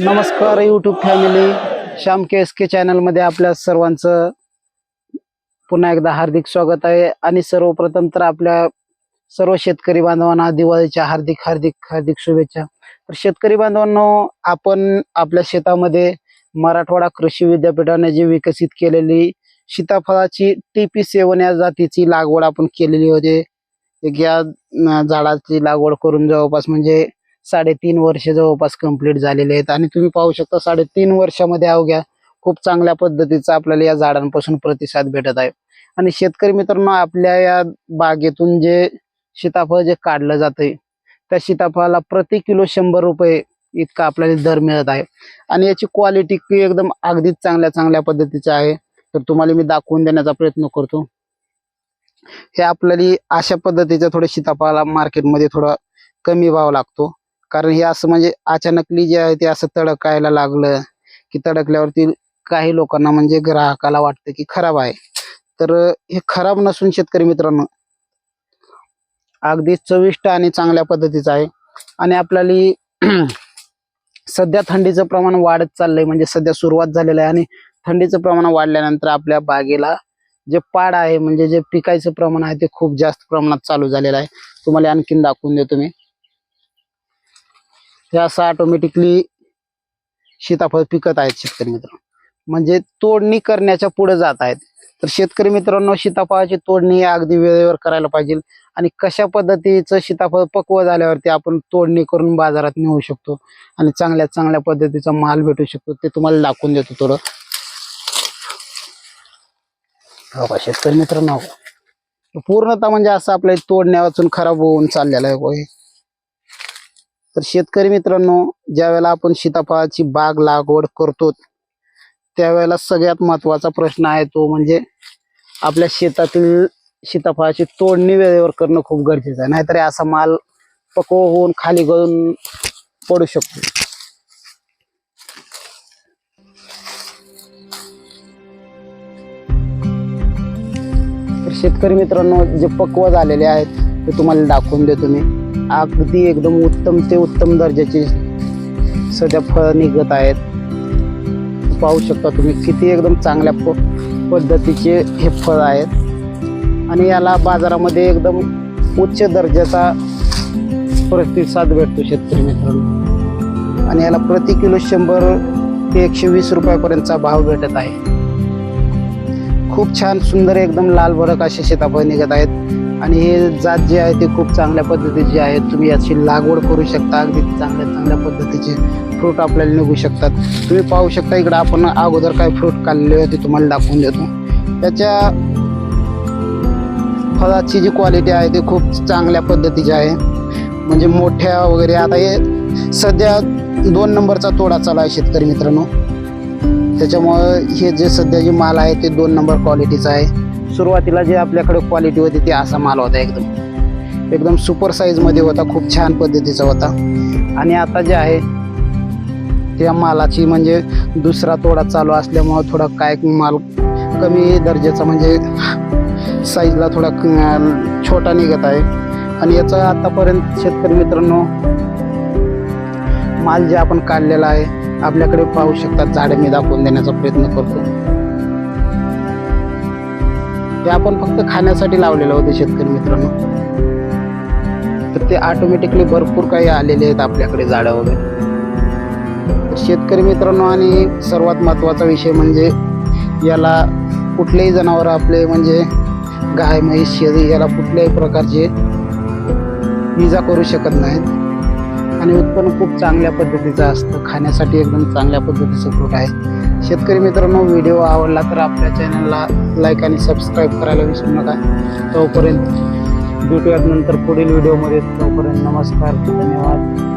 नमस्कार YouTube family Shyam K S K चॅनलमध्ये आपल्या सर्वांचं पुन्हा एकदा हार्दिक स्वागत आहे. आणि सर्वप्रथम तर आपल्या सर्व शेतकरी बांधवांना दिवाळीच्या हार्दिक हार्दिक हार्दिक शुभेच्छा. तर शेतकरी बांधवांनो आपण आपल्या शेतामध्ये मराठवाडा कृषी विद्यापीठाने जी विकसित केलेली सीताफळाची टीपी सेवन या जातीची लागवड आपण केलेली होती. एक या झाडाची लागवड करून जवळपास म्हणजे साडेतीन वर्ष जवळपास कंप्लीट झालेले आहेत. आणि तुम्ही पाहू शकता साडेतीन वर्षामध्ये अवघ्या खूप चांगल्या पद्धतीचा आपल्याला या झाडांपासून प्रतिसाद भेटत आहे. आणि शेतकरी मित्रांनो आपल्या या बागेतून जे सीताफळ जे काढलं जातंय त्या सीताफळाला प्रति किलो शंभर रुपये इतका आपल्याला दर मिळत आहे. आणि याची क्वालिटी एकदम अगदीच चांगल्या चांगल्या पद्धतीची आहे. तर तुम्हाला मी दाखवून देण्याचा प्रयत्न करतो. हे आपल्याला अशा पद्धतीचा थोडं सीताफळाला मार्केटमध्ये थोडा कमी भाव लागतो. कारण हे असं म्हणजे अचानकली जे आहे ते असं तडकायला लागलं की तडकल्यावरती काही लोकांना म्हणजे ग्राहकाला वाटतं की खराब आहे. तर हे खराब नसून शेतकरी मित्रांनो अगदी चविष्ट आणि चांगल्या पद्धतीचं आहे. आणि आपल्याला सध्या थंडीचं प्रमाण वाढत चाललंय म्हणजे सध्या सुरुवात झालेलं आहे. आणि थंडीचं प्रमाण वाढल्यानंतर आपल्या बागेला जे पाड आहे म्हणजे जे पिकायचं प्रमाण आहे ते खूप जास्त प्रमाणात चालू झालेलं आहे. तुम्हाला आणखीन दाखवून देतो मी. हे असं ऑटोमॅटिकली सीताफळ पिकत आहेत शेतकरी मित्र. म्हणजे तोडणी करण्याच्या पुढे जात आहेत. तर शेतकरी मित्रांनो सीताफळाची तोडणी अगदी वेळेवर करायला पाहिजे. आणि कशा पद्धतीचं सीताफळ पक्व झाल्यावरती आपण तोडणी करून बाजारात नेऊ शकतो आणि चांगल्या चांगल्या पद्धतीचा माल भेटू शकतो ते तुम्हाला दाखवून देतो थोडं. हो शेतकरी मित्रांनो पूर्णतः म्हणजे असं आपल्या तोडण्या वाचून खराब होऊन चाललेलं आहे. तर शेतकरी मित्रांनो ज्यावेळेला आपण सीताफळाची बाग लागवड करतो त्यावेळेला सगळ्यात महत्त्वाचा प्रश्न आहे तो म्हणजे आपल्या शेतातील सीताफळाची तोडणी वेळेवर करणं खूप गरजेचं आहे. नाहीतर असा माल पक्व होऊन खाली गळून पडू शकतो. तर शेतकरी मित्रांनो जे पक्व झालेले आहेत ते तुम्हाला दाखवून देतो मी. अगदी एकदम उत्तम ते उत्तम दर्जाचे सध्या फळं निघत आहेत. पाहू शकता तुम्ही किती एकदम चांगल्या प पद्धतीचे हे फळ आहेत. आणि याला बाजारामध्ये एकदम उच्च दर्जाचा प्रतिसाद भेटतो शेतकरी मित्रांनो. आणि याला प्रति किलो शंभर ते एकशे वीस रुपयापर्यंतचा भाव भेटत आहे. खूप छान सुंदर एकदम लाल भडक असे सीताफळ निघत आहेत. आणि हे जात जे आहे ते खूप चांगल्या पद्धतीची आहे. तुम्ही याची लागवड करू शकता. अगदी चांगल्या चांगल्या पद्धतीचे फ्रूट आपल्याला निघू शकतात. तुम्ही पाहू शकता इकडे आपण अगोदर काय फ्रूट काढलेले होते तुम्हाला दाखवून देतो. त्याच्या फळाची जी क्वालिटी आहे ती खूप चांगल्या पद्धतीची आहे. म्हणजे मोठ्या वगैरे आता हे सध्या दोन नंबरचा तोडा चालू आहे शेतकरी मित्रांनो. त्याच्यामुळं हे जे सध्या जे माल आहे ते दोन नंबर क्वालिटीचं आहे. सुरुवातीला जे आपल्याकडे क्वालिटी होती ते असा माल होता एकदम. एकदम सुपर साईजमध्ये होता खूप छान पद्धतीचा होता. आणि आता जे आहे त्या मालाची म्हणजे दुसरा तोडा चालू असल्यामुळं थोडा काय माल कमी दर्जाचा म्हणजे साईजला थोडा छोटा निघत आहे. आणि याचा आतापर्यंत शेतकरी मित्रांनो माल जे आपण काढलेला आहे आपल्याकडे पाहू शकतात झाडे मी दाखवून देण्याचा प्रयत्न करतो. ते आपण फक्त खाण्यासाठी लावलेलं होते शेतकरी मित्रांनो. तर ते ऑटोमॅटिकली भरपूर काही आलेले आहेत आपल्याकडे झाडं वगैरे. शेतकरी मित्रांनो आणि सर्वात महत्त्वाचा विषय म्हणजे याला कुठलेही जनावर आपले म्हणजे गाय म्हैस शेळी याला कुठल्याही प्रकारचे इजा करू शकत नाहीत. आणि उत्पन्न खूप चांगल्या पद्धतीचं असतं. खाण्यासाठी एकदम चांगल्या पद्धतीचं फ्रूट आहे. शेतकरी मित्रांनो व्हिडिओ आवडला तर आपल्या चॅनलला लाईक आणि सबस्क्राईब करायला विसरू नका. तोपर्यंत भेटूयात नंतर पुढील व्हिडिओमध्ये. तोपर्यंत नमस्कार धन्यवाद.